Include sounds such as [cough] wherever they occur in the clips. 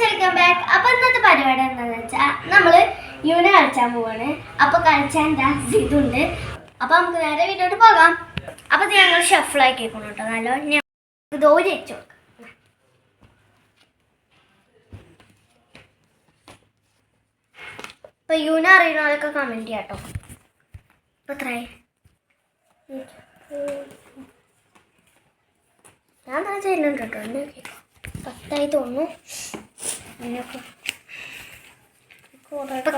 Welcome back അപ്പൊ ഇന്നത്തെ പരിപാടി എന്താണെന്ന് വെച്ചാൽ നമ്മൾ യൂണ കളിച്ചാൻ പോവാണ്. അപ്പൊ കളിച്ചാൻ ഡാൻസ് ഇതുണ്ട് അപ്പൊ നമുക്ക് നേരെ വീട്ടിലോട്ട് പോകാം. അപ്പൊ ഇത് ഞങ്ങൾ ഷഫിളാക്കിയേക്കണം കേട്ടോ നല്ലോ ഞാൻ ദോരി വെച്ചു അപ്പൊ യൂന അറിയുന്നവരൊക്കെ കമന്റ് ചെയ്യാട്ടോ. അപ്പൊ എത്രയായി ഞാൻ തന്നെ ചെയ്യുന്നുണ്ട് കേട്ടോ പത്തായി തോന്നുന്നു.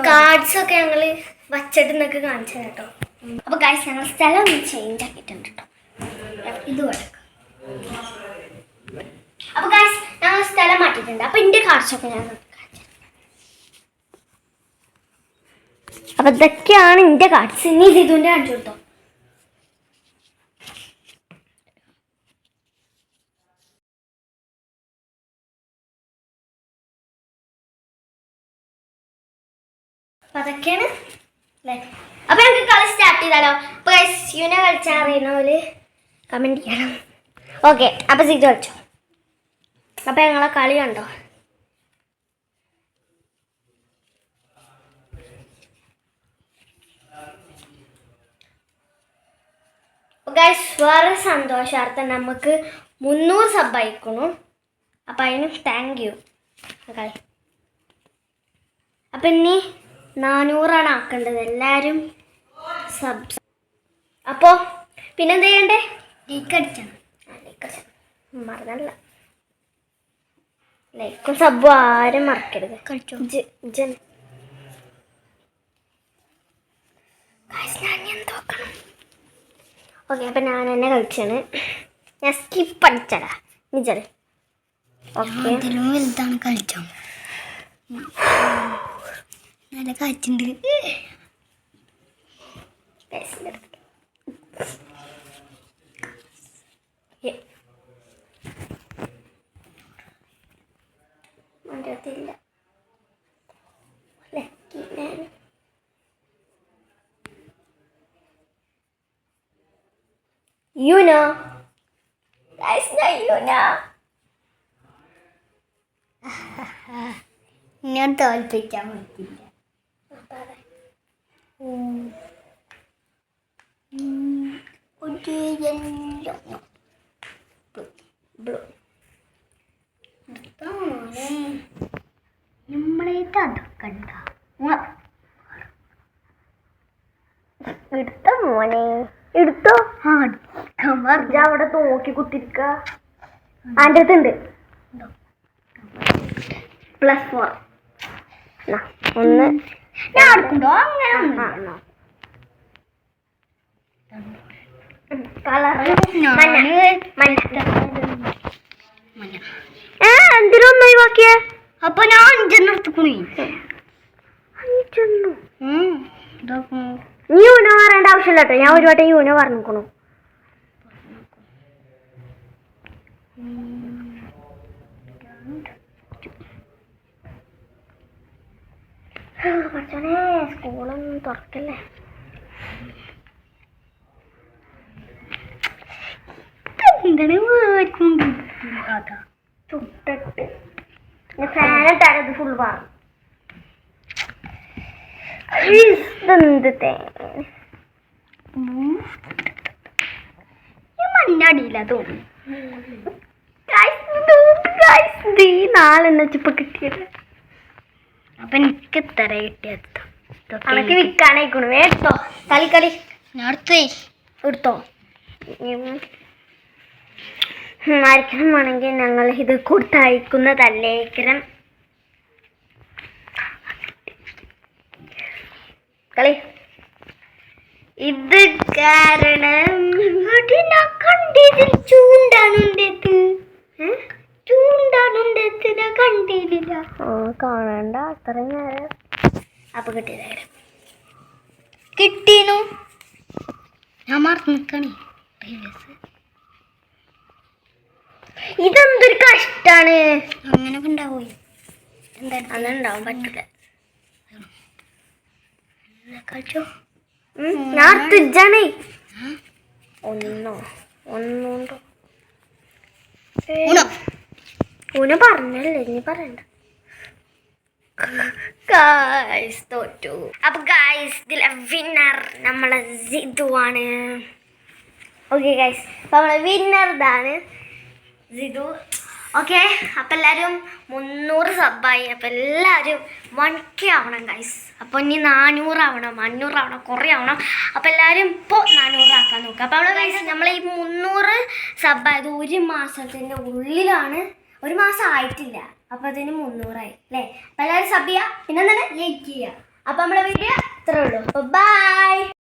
കാർഡ്സ് ഒക്കെ ഞങ്ങൾ വച്ചിട്ട് നിന്നൊക്കെ കാണിച്ചു കേട്ടോ. അപ്പൊ ഗൈസ് ഞങ്ങൾ സ്ഥലം ചേഞ്ച് ആക്കിയിട്ടുണ്ട് കേട്ടോ. ഇത് കൊടുക്കാം അപ്പൊ ഗൈസ് ഞങ്ങൾ സ്ഥലം മാറ്റിയിട്ടുണ്ട്. അപ്പൊ എന്റെ കാർഡ്സ് ഒക്കെ ഞാൻ അപ്പൊ ഇതൊക്കെയാണ് എന്റെ കാർഡ്സ് ഇനി ഇതിന്റെ കാണിച്ചു കൊടുത്തോ. അപ്പൊ അതൊക്കെയാണ് അല്ലേ? അപ്പൊ നമുക്ക് കളി സ്റ്റാർട്ട് ചെയ്താലോ? അപ്പൊ യുനെ കളിച്ചാൽ അറിയുന്നവര് കമന്റ് ചെയ്യണം. ഓക്കെ അപ്പൊ സീറ്റ് കളിച്ചോ? അപ്പൊ ഞങ്ങളെ കളി കണ്ടോ? ഗൈസ് വേറെ സന്തോഷാർത്ഥം നമുക്ക് മുന്നൂറ് സബ് അയക്കണു അപ്പം അതിന് താങ്ക് യു അപ്പം ഇനി നാനൂറാണ് ആക്കേണ്ടത്. എല്ലാവരും സബ്സ് അപ്പോൾ പിന്നെന്ത് ചെയ്യണ്ടേ? ലൈക്ക് അടിച്ചണം ലൈക്ക് അടിച്ചണം മറന്നല്ല. ലൈക്കും സബ്ബും ആരും മറക്കരുത്. കളിച്ചോ എന്തോക്കണം ഓക്കെ അപ്പം ഞാൻ തന്നെ കളിച്ചാണ്. ഞാൻ സ്കിപ്പ് അടിച്ചടാ. നിജൽ ഓക്കെ കളിച്ചോ? നല്ല കാറ്റുണ്ട്. മണ്ടത്തില്ല ലക്കി That's not യുനോ. [laughs] ഞാൻ തോൽപ്പിക്കാൻ പറ്റില്ല എടുത്തോ മോനെ എടുത്തോ അവിടെ നോക്കി കുത്തിരിക്ക അതിന്റെ അടുത്തുണ്ട് പ്ലസ് ഫോർ ഒന്ന് ഞാൻ എടുക്കണ്ടോ? അങ്ങനെ എന്തിനൊന്നും ഒഴിവാക്കിയേ? അപ്പൊ ഞാൻ അഞ്ചെണ്ണം എടുത്തുക്കുണി. നീ യൂനോ പറയേണ്ട ആവശ്യമില്ല കേട്ടോ. ഞാൻ ഒരു വട്ടം യൂനോ പറഞ്ഞിരിക്കണു പഠിച്ചോനെ സ്കൂളൊന്നും തുറക്കല്ലേ? എന്താണ് അതാ. ചുട്ടിട്ട് ഫാനിട്ടാണ് ഇത് ഫുൾ ഈ മഞ്ഞടിയില്ല തോന്നുന്നു. നാലെണ്ണം ഇപ്പൊ കിട്ടിയത് അപ്പൊ എനിക്ക് ഇത്ര കിട്ടിയത്. അനക്ക് വിൽക്കാനായിക്കണു. എടുത്തോ. കളി കളി ഞാൻ എടുത്തേ. വേണമെങ്കിൽ ഞങ്ങൾ ഇത് കൊടുത്തയക്കുന്നതല്ലേക്കരം കളി ഇത് കാരണം ഞാൻ കണ്ടിതിൽ ചൂണ്ടാനുണ്ടത് ചൂണ്ടാനുണ്ടത് ഞാൻ കണ്ടില്ല കാണണ്ട. അത്രയും നേരം. അപ്പൊ കിട്ടിയതായിരുന്നു കിട്ടീനു ഞാൻ മറന്നു നിക്കണേ. ഇതെന്തൊരു കഷ്ടാണ്. അങ്ങനെ ഉണ്ടാവോ എന്താ അങ്ങനെ ഉണ്ടാവും പറ്റില്ല കളിച്ചോ? ഞാൻ തിജാണേ ഒന്നോ ഒന്നുണ്ടോ. ഊന പറഞ്ഞല്ലേ ഇനി പറയണ്ട. ഗായ്സ് തോറ്റു. അപ്പൊ ഗായ്സ് ഇതിലെ വിന്നർ നമ്മളെ സിധു ആണ്. ഓക്കെ ഗൈസ് അപ്പൊ നമ്മളെ വിന്നർ ഇതാണ് സിധു ഓക്കെ അപ്പം എല്ലാവരും മുന്നൂറ് സബ്ബായി അപ്പം എല്ലാവരും വൺ കെ ആവണം ഗൈസ് അപ്പോൾ ഇനി നാനൂറാവണം അഞ്ഞൂറാവണം കുറേ ആവണം. അപ്പം എല്ലാവരും ഇപ്പോൾ നാനൂറാക്കാൻ നോക്കുക അപ്പോൾ നമ്മൾ ഗൈസ് നമ്മൾ ഈ മുന്നൂറ് സബ്ബായത് ഒരു മാസത്തിന്റെ ഉള്ളിലാണ് ഒരു മാസം ആയിട്ടില്ല. അപ്പോൾ അതിന് മുന്നൂറായി അല്ലേ? അപ്പോൾ എല്ലാവരും സബ് ചെയ്യുക പിന്നെ ലൈക്ക് ചെയ്യുക അപ്പോൾ നമ്മുടെ വീഡിയോ ഇത്രേ ഉള്ളൂ. അപ്പോൾ ബൈ